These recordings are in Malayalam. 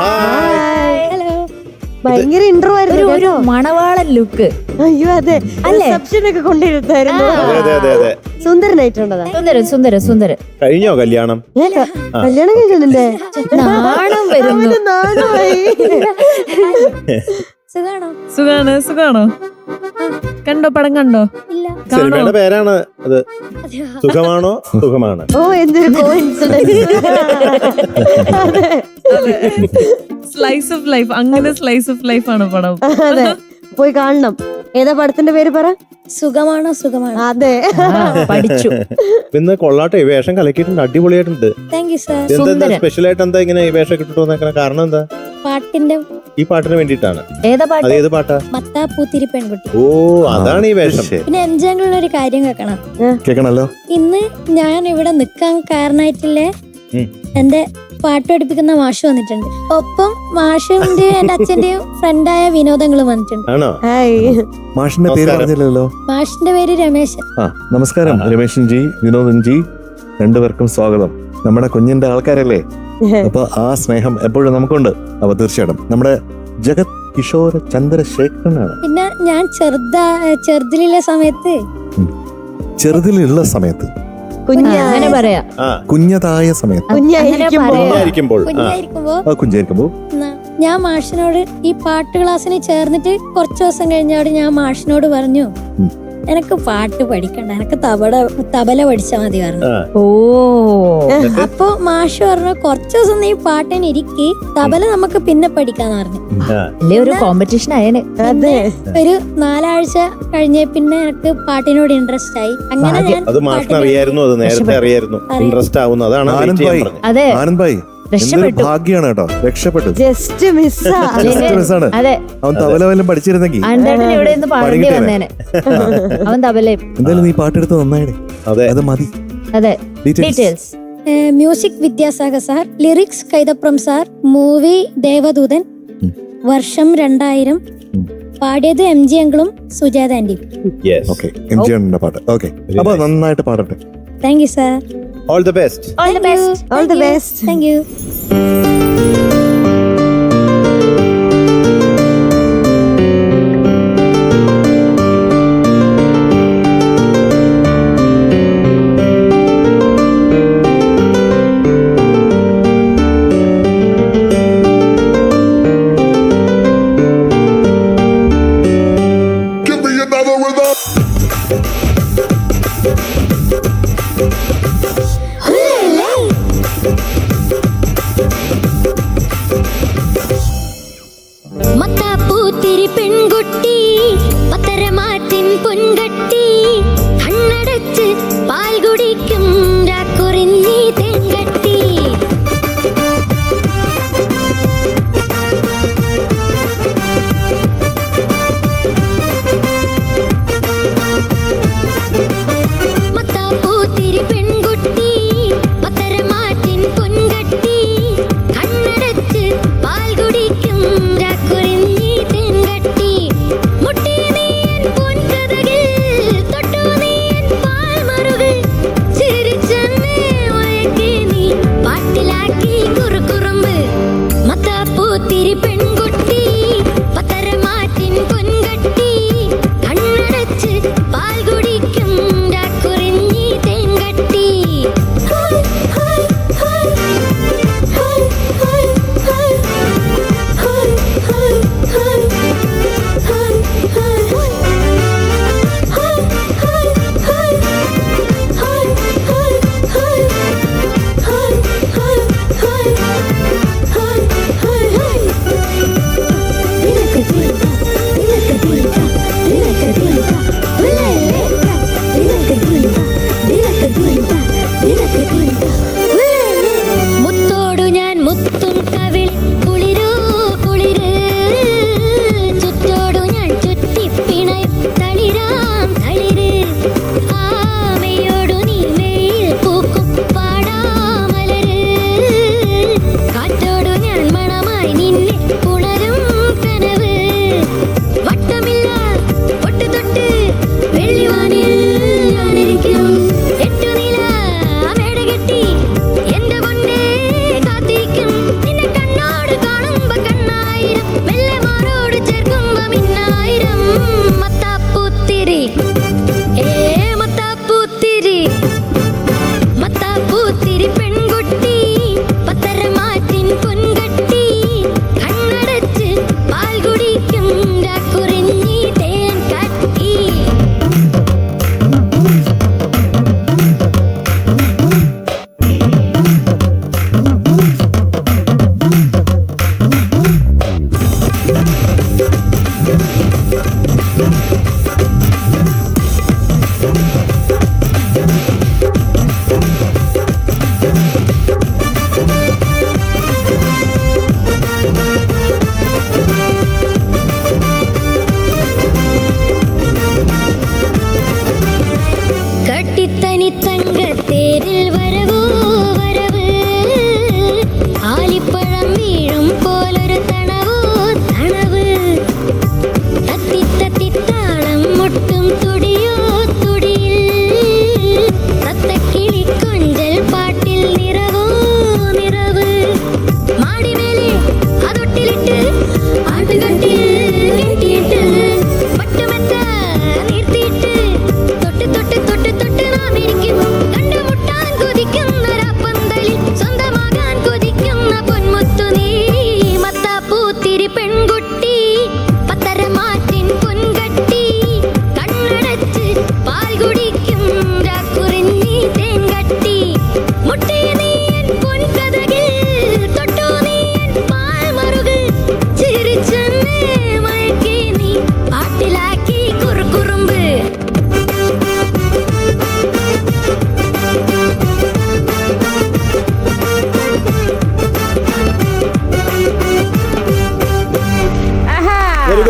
ഹലോ ഭയങ്കര ഇൻട്രോ ആയിരുന്നു ഒരു മണവാളൻ ലുക്ക് അയ്യോ അതെ. അല്ലേ? റിസപ്ഷൻ ഒക്കെ കൊണ്ടിരുത്തായിരുന്നു അതെ അതെ അതെ അതെ. സുന്ദരനായിട്ടുണ്ടതാ സുന്ദരൻ സുന്ദരൻ സുന്ദരൻ. കഴിഞ്ഞോ കല്യാണം? കല്യാണം കഴിഞ്ഞില്ലേ നാണം വരുന്നു. നാണമായി. സുഖാണോ? സുഖാണ് സുഖാണോ? കണ്ടോ? പടം കണ്ടോ? സിനിമയുടെ പേരാണ് അത്. സുഖമാണോ? സുഖമാണ്. ഓ എന്തൊരു കോയിൻസിഡൻസ് സ്ലൈസ് ഓഫ് ലൈഫ് അങ്ങനെ സ്ലൈസ് ഓഫ് ലൈഫ് ആണ് പടം. അതെ. പോയി കാണണം. ഏതാ പടത്തിന്റെ പേര് പറ? സുഖമാണോ? സുഖമാണോ? അതെ. പഠിച്ചു. പിന്നെ കൊള്ളാട്ടെ. ഈ വേഷം കലക്കിയിട്ടുണ്ട്. അടിപൊളിയായിട്ടുണ്ട്. താങ്ക് യു സാർ സ്പെഷ്യൽ ആയിട്ട് എന്താ ഇങ്ങനെ ഈ വേഷം വന്നേക്കണ കാരണം എന്താ? പാട്ടിന്റെ ഈ പാട്ടിന് വേണ്ടിയിട്ടാണ്. ഏതാ അത് പാട്ട് ഏത് പാട്ടാ? മത്താപ്പൂത്തിരി പെൺകുട്ടി. ഓ അതാണ് ഈ വേഷം. പിന്നെ ഒരു കാര്യം കേൾക്കണം. കേൾക്കണല്ലോ. ഇന്ന് ഞാൻ ഇവിടെ നിക്കാൻ കാരണമായിട്ടില്ലേ ഉം. എന്റെ പാട്ട് പഠിപ്പിക്കുന്ന മാഷ് വന്നിട്ടുണ്ട്. ഒപ്പം മാഷിന്റെ എന്റെ അച്ഛന്റെയും ഫ്രണ്ടായ വിനോദങ്ങളും വന്നിട്ടുണ്ട്. ആണോ? ഹായ്. മാഷിന്റെ പേര്. പറഞ്ഞില്ലല്ലോ. മാഷിന്റെ പേര് രമേശൻ. ആ നമസ്കാരം. രമേശൻ ജി വിനോദൻ ജി രണ്ടുപേർക്കും സ്വാഗതം. നമ്മുടെ കുഞ്ഞിന്റെ ആൾക്കാരല്ലേ? അപ്പൊ ആ സ്നേഹം എപ്പോഴും നമുക്കുണ്ട്. അപ്പൊ തീർച്ചയായിട്ടും നമ്മുടെ ജഗത് കിഷോർ ചന്ദ്രശേഖരനാണ്. പിന്നെ ഞാൻ ചെറുതാ ചെറുതിലുള്ള സമയത്ത്. ചെറുതിലുള്ള സമയത്ത്. കുഞ്ഞ അങ്ങനെ പറയാ. കുഞ്ഞതായ സമയത്ത്. കുഞ്ഞായിരിക്കുമ്പോൾ. ഞാൻ മാഷിനോട് ഈ പാട്ട് ക്ലാസ്സിന് ചേർന്നിട്ട് കുറച്ചു ദിവസം കഴിഞ്ഞോട് ഞാൻ മാഷിനോട് പറഞ്ഞു. എനക്ക് പാട്ട് പഠിക്കണ്ട. എനക്ക് തബല തബല പഠിച്ചാ മതി പറഞ്ഞു. ഓ. അപ്പൊ മാഷ് പറഞ്ഞു കുറച്ചു ദിവസം നീ പാട്ടിന് ഇരിക്കി. തബല നമുക്ക് പിന്നെ പഠിക്കാന്ന് പറഞ്ഞു. ഒരു കോമ്പറ്റീഷൻ ആയന്. അതെ. ഒരു നാലാഴ്ച കഴിഞ്ഞ പിന്നെ എനിക്ക് പാട്ടിനോട് ഇൻട്രസ്റ്റ് ആയി. അങ്ങനെ. ഞാൻ അത് മാഷിന് അറിയായിരുന്നു അത് നേരത്തെ. അറിയായിരുന്നു. അറിയാം. ഇൻട്രസ്റ്റ് ആവുന്നു അതാണ് ആനന്ദ് ഭായ്. ഭാഗ്യാണ് കേട്ടോ. രക്ഷപ്പെട്ടു. ജസ്റ്റ് മിസ് അതെ. അവൻ തവല വല്ലതും പഠിച്ചിരുന്നെങ്കിൽ. അന്തേട്ടൻ ഇവിടെ നിന്ന് പാടേണ്ടി വന്നേനെ. അവൻ എന്തായാലും നീ പാട്ടെടുത്ത് അതെ. അത് മതി. അതെ. Details music Vidyasagar sir lyrics Kaithapram sir movie Devadoothan വർഷം രണ്ടായിരം. പാടിയത് എം ജി അങ്കിളും സുജാത ആന്റിയും എം ജി പാട്ട്. ഓക്കെ അപ്പൊ നന്നായിട്ട് പാടട്ടെ. Thank you sir All the best. All the best. All the best. Thank you. பொன்கட்டி கண்ணடைத்து பால் குடிக்கும்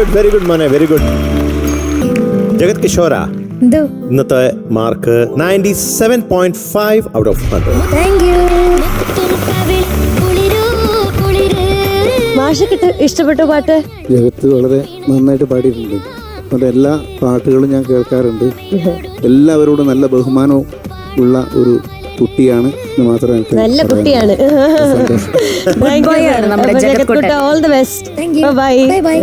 ഗുഡ് വെരി ഗുഡ് മോനെ വെരി ഗുഡ് ജഗത് കിഷോര എന്തോ? ഇന്നത്തെ mark ninety seven point five out of hundred thank you മാഷക്കിട്ട് ഇഷ്ടപ്പെട്ട പാട്ട്? ജഗത്ത് വളരെ നന്നായിട്ട് പാടിയിട്ടുണ്ട്. അവരുടെ എല്ലാ പാട്ടുകളും ഞാൻ കേൾക്കാറുണ്ട്. എല്ലാവരോടും നല്ല ബഹുമാനവും ഉള്ള ഒരു കുട്ടിയാണ് മാത്രമേ നല്ല. കുട്ടിയാണ്. All the best bye